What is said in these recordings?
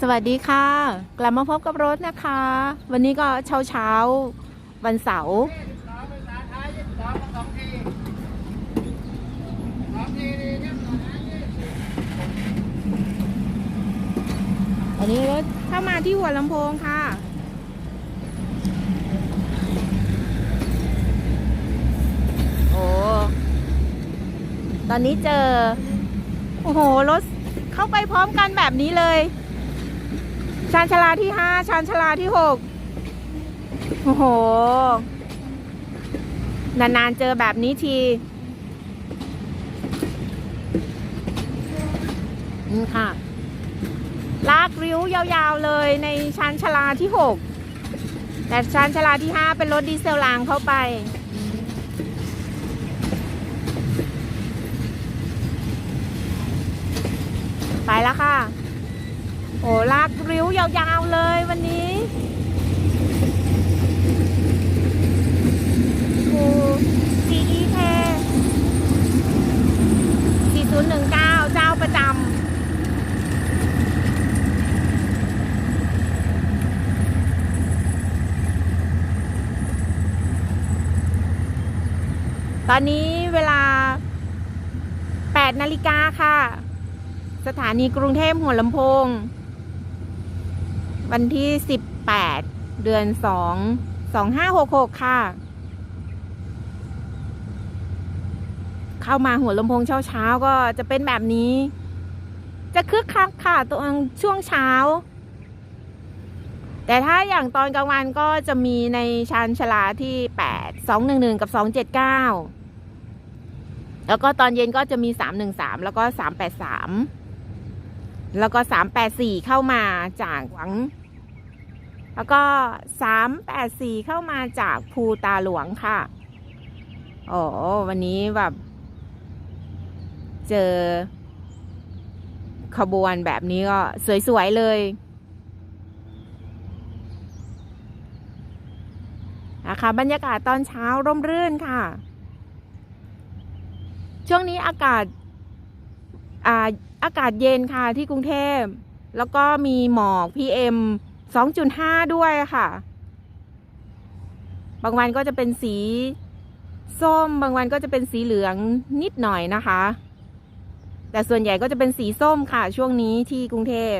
สวัสดีค่ะ กลับมาพบกับรถนะคะ วันนี้ก็เช้าเช้าวันเสาร์อันนี้รถเข้ามาที่หัวลำโพงค่ะ โอ้ตอนนี้เจอ โอ้โห รถเข้าไปพร้อมกันแบบนี้เลย ชานชาลาที่ห้าชานชาลาที่หกโอ้โห นานๆเจอแบบนี้ทีนี่ค่ะ ลากริ้วยาวๆเลยในชานชาลาที่6แต่ชานชาลาที่5เป็นรถดีเซลรางเข้าไปไปแล้วค่ะ โอ้ลากริ้วยาวๆเลยวันนี้โอ้ CE แท4019 เจ้าประจำตอนนี้เวลา 8 นาฬิกาค่ะ สถานีกรุงเทพหัวลำโพง วันที่ 18 เดือน 2 2566 ค่ะ เข้ามาหัวลำโพงเช้าๆ ก็จะเป็นแบบนี้ จะคึกคักค่ะตอนช่วงเช้า แต่ถ้าอย่างตอนกลางวันก็จะมีในชานชลาที่ 8 211 กับ 279 แล้วก็ตอนเย็นก็จะมี 313 แล้วก็ 383 แล้วก็ 384 เข้ามาจากหวัง แล้วก็ 384 เข้ามาจากภูตาหลวงค่ะ โอ้วันนี้แบบ เจอ ขบวนแบบนี้ก็สวย ๆ เลยนะคะบรรยากาศตอนเช้าร่มรื่นค่ะ ช่วงนี้อากาศอ่าอากาศเย็นค่ะที่กรุงเทพ แล้วก็มีหมอก PM 2.5 ด้วยค่ะ บางวันก็จะเป็นสีส้ม บางวันก็จะเป็นสีเหลืองนิดหน่อยนะคะ แต่ส่วนใหญ่ก็จะเป็นสีส้มค่ะ ช่วงนี้ที่กรุงเทพ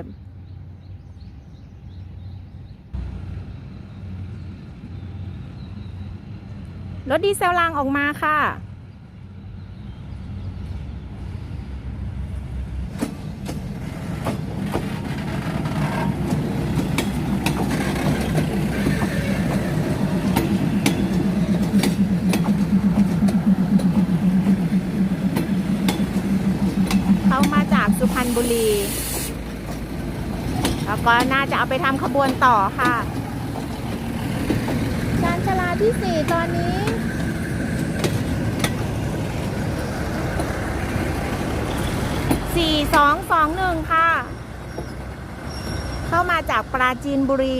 รถดีเซลรางออกมาค่ะ เขามาจากสุพรรณบุรี แล้ว ก็น่าจะเอาไปทำขบวนต่อค่ะชานชลาที่สี่ตอนนี้สี่สองสองหนึ่งค่ะ เข้ามาจากปราจีนบุรี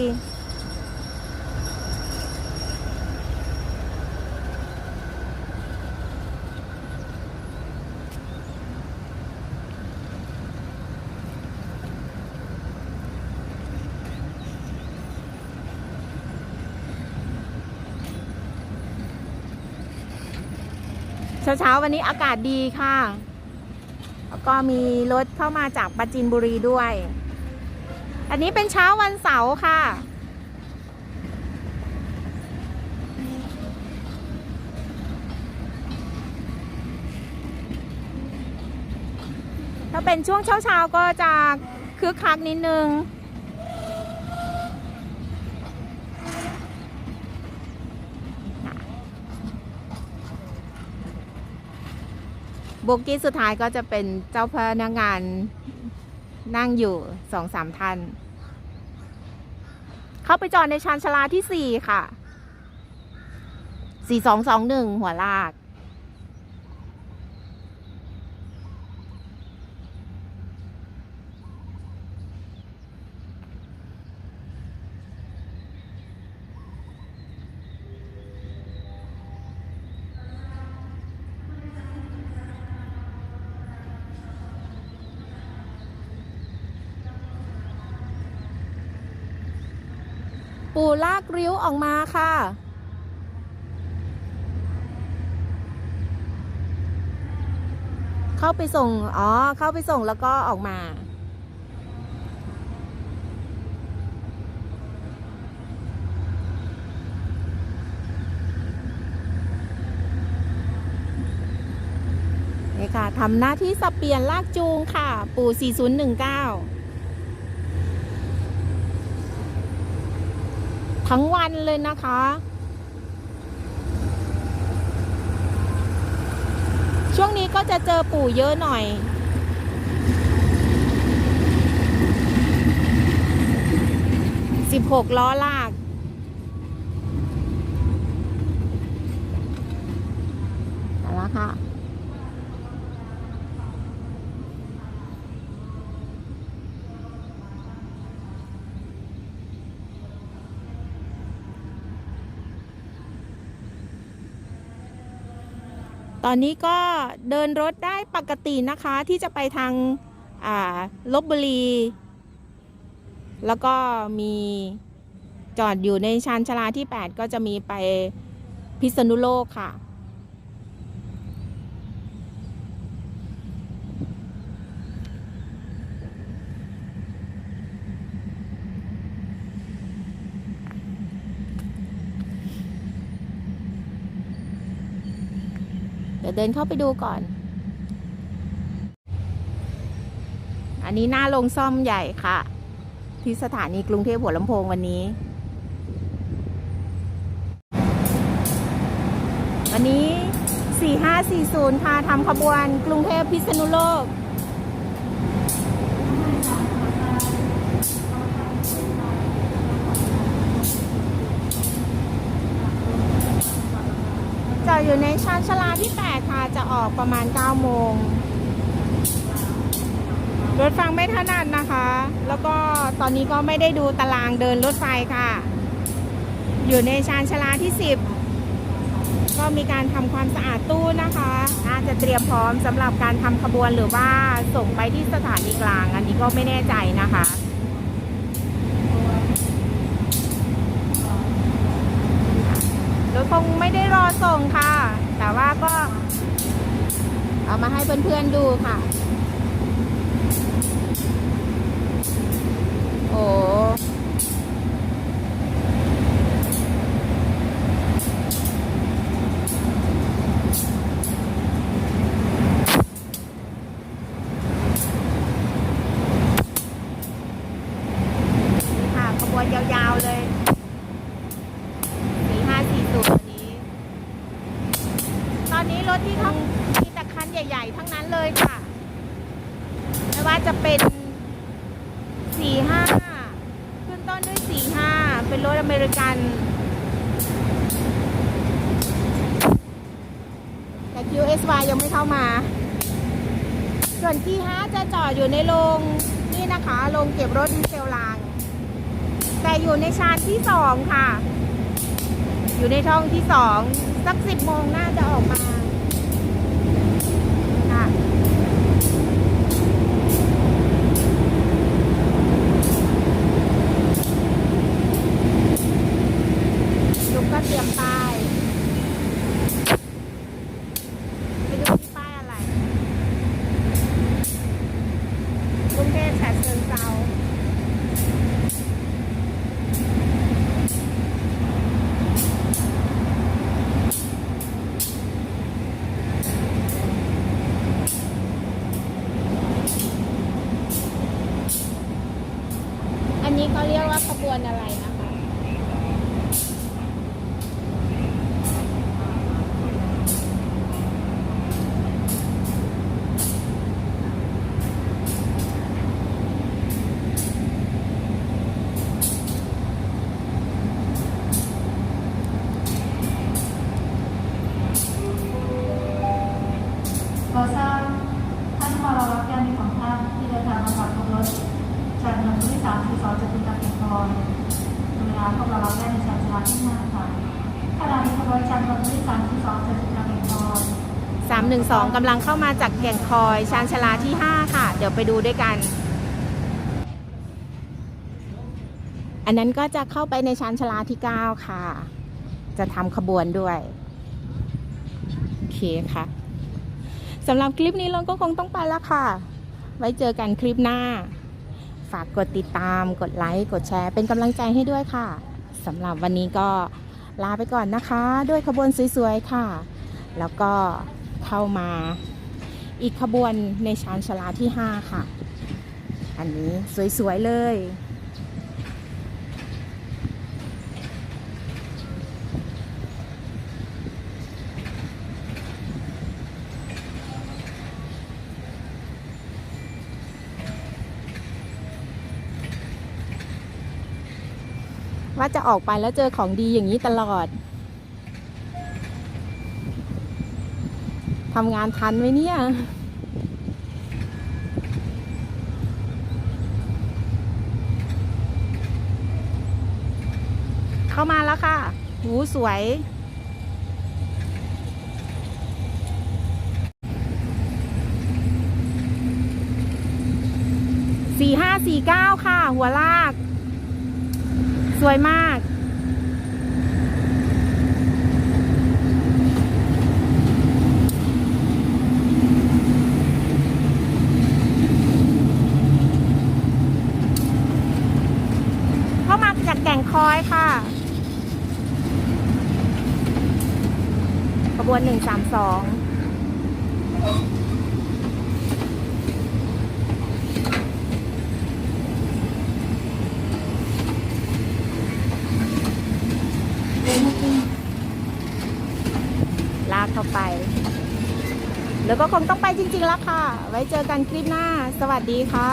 เช้าๆวันนี้อากาศดีค่ะ แล้วก็มีรถเข้ามาจากปราจีนบุรีด้วย อันนี้เป็นเช้าวันเสาร์ค่ะ ถ้าเป็นช่วงเช้าๆก็จะคึกคักนิดนึง โบกี้สุดท้ายก็จะเป็นเจ้าพนักงานนั่งอยู่สองสามท่าน เข้าไปจอดในชานชาลาที่สี่ค่ะ สี่สองสองหนึ่งหัวลาก ปู่ลากริ้วออกมาค่ะ เข้าไปส่ง อ๋อ เข้าไปส่งแล้วก็ออกมานี่ค่ะทำหน้าที่สับเปลี่ยนลากจูงค่ะ ปู่ 4019 ทั้งวันเลยนะคะ ช่วงนี้ก็จะเจอปู่เยอะหน่อย 16 ล้อลาก เอาละค่ะ ตอนนี้ก็เดินรถได้ปกตินะคะที่จะไปทางลบบุรี แล้วก็มีจอดอยู่ในชานชาลาที่ 8 ก็จะมีไปพิษณุโลกค่ะ เดี๋ยวเดินเข้าไปดูก่อน อันนี้หน้าลงซ่อมใหญ่ค่ะ ที่สถานีกรุงเทพหัวลำโพงวันนี้ วันนี้ 4540 ค่ะทำขบวนกรุงเทพพิษณุโลก อยู่ในชานชาลาที่ 8 ค่ะ จะออกประมาณ 9 โมง รถฟังไม่ถนัดนะคะ แล้วก็ตอนนี้ก็ไม่ได้ดูตารางเดินรถไฟค่ะ อยู่ในชานชาลาที่ 10 ก็มีการทำความสะอาดตู้นะคะน่าจจะเตรียมพร้อมสำหรับการทำขบวนหรือว่าส่งไปที่สถานีกลาง อันนี้ก็ไม่แน่ใจนะคะรถคงไม่ได้รอส่งค่ะ เอามาให้เพื่อนๆดูค่ะ โอ้นี่ค่ะขบวนยาวๆเลยสี่ห้าสี่ศูนย์นี้ ตอนนี้รถที่เขามีแต่คันใหญ่ ๆ ทั้งนั้นเลยค่ะ ไม่ว่า จะเป็นสี่ห้าขึ้นต้นด้วยสี่ห้าเป็นรถอเมริกัน แต่ QSY ยังไม่เข้ามา ส่วนที่ห้าจะจอดอยู่ในโรงนี่นะคะโรงเก็บรถดีเซลราง แต่อยู่ในชานที่สองค่ะ อยู่ในช่องที่สองสักสิบโมงน่าจะออกมาค่ะ ลุงก็เตรียมป้ายไปดูที่ป้ายอะไร กรุงเทพฉะเชิงเทรา อันนี้เขาเรียก ว่าขบวนอะไรนะคะ ขอทราบท่านมารอรับญาติของท่านที่เดินทางมากับขบวนจากถนนที่สามที่สองจะเป็นตะเกียงพรเวลาเข้ามารอรับญาติในชานชาลาที่ห้าค่ะขณะนี้ขบวนจากถนนที่สามที่สองจะเป็นตะเกียงพร 2กำลังเข้ามาจากแก่งคอยชานชลาที่ 5 ค่ะ เดี๋ยวไปดูด้วยกัน อันนั้นก็จะเข้าไปในชานชลาที่ 9 ค่ะ จะทำขบวนด้วยโอเคค่ะสำหรับคลิปนี้เราก็คงต้องไปแล้วค่ะ ไว้เจอกันคลิปหน้า ฝากกดติดตาม กดไลค์ กดแชร์ เป็นกำลังใจให้ด้วยค่ะสำหรับวันนี้ก็ลาไปก่อนนะคะ ด้วยขบวนสวยๆค่ะ แล้วก็ เข้ามา อีกขบวนในชานชลาที่ 5 ค่ะ อันนี้สวย ๆ เลยว่าจะออกไปแล้วเจอของดีอย่างนี้ตลอด ทำงานทันไหมเนี่ย เข้ามาแล้วค่ะ หูสวย สี่ห้าสี่เก้าค่ะ หัวลาก สวยมาก เข้ามา จากแก่งคอยค่ะขบวนหนึ่งสามสองลากเข้าไป แล้วก็คงต้องไปจริงๆแล้วค่ะ ไว้เจอกันคลิปหน้า สวัสดีค่ะ